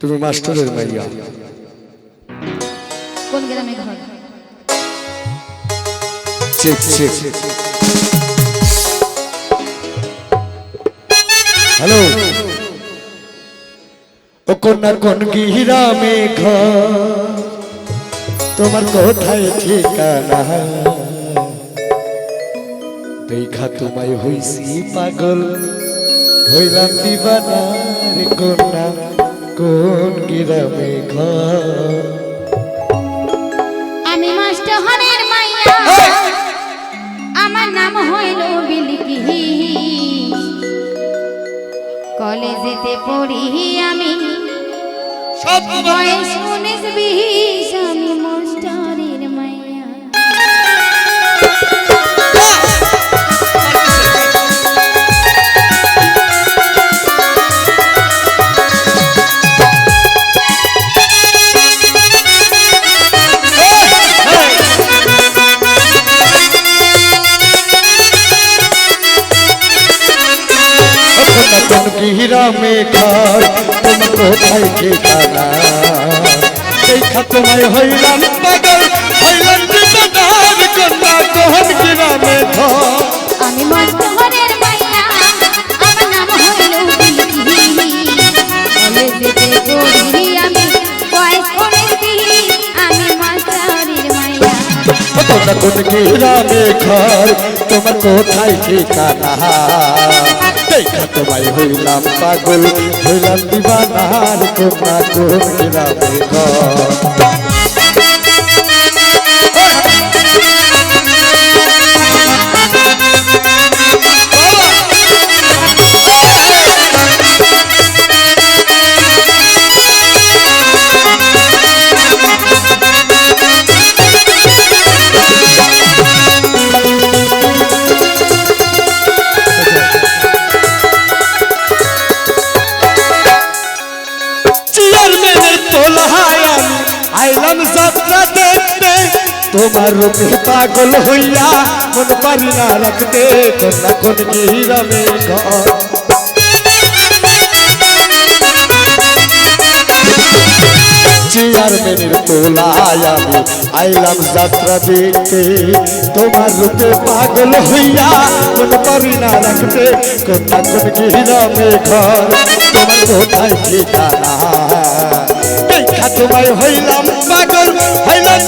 তুমি মাস্টারের মাইয়া। কোন গ্রামে ঘর? Check check hello. ও কন্যা কোন গিরামে ঘর। তোমার কোথায় ঠিকানা? দেখা তোমায় হইছি পাগল। হইলাম দিবানা। কন্যা কোন গিরামে আমি মাস্টারের মাইয়া। আমার নাম হইল বিলকি কলেজেতে পড়ি আমি। সব বয়স উনিশ বিশ আমি মাস্টারের কোন ঘর তোমার কোথায় ঠিকানা দেখা তোমায় হইলাম পাগল হইলাম দিবানার কন্যা কোন গিরামে ঘর। আমি মাস্টারের মাইয়া আমার নাম হইল বিলকি কলেজেতে পড়ি আমি বয়স উনিশ আমি মাস্টারের মাইয়া। কোন কোন গিরামে ঘর তোমার কোথায় ঠিকানা? দেখা তোমায় হইলাম পাগল হইলাম দিবানার কোন গিরামে আইলাম যাত্রা দেখতে তোমার রূপে পাগল হইয়া মন পারি না রাখতে কন্যা কোন গিরামে ঘর। চেয়ারম্যানের তোলায় আমি আইলাম যাত্রা দেখতে তোমার রূপে পাগল হইয়া মন পারি না রাখতে কন্যা কোন গিরামে ঘর। তোমার কোথায় ঠিকানা তোমায় হইলাম পাগল হইলাম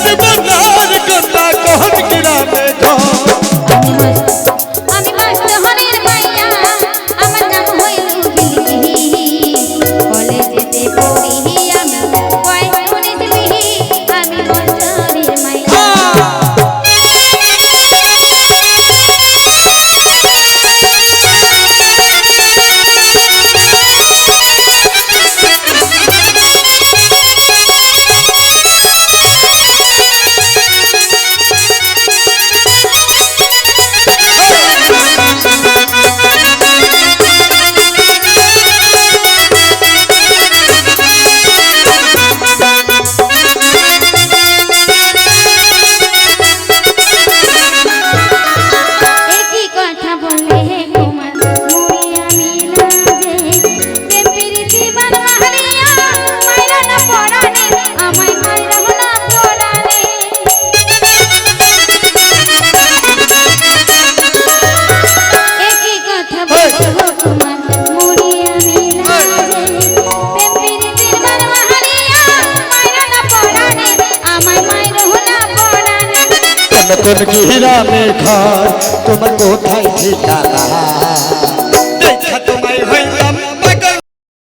কোন কোন গিরামে ঘর তোমার কোথায় ঠিকানা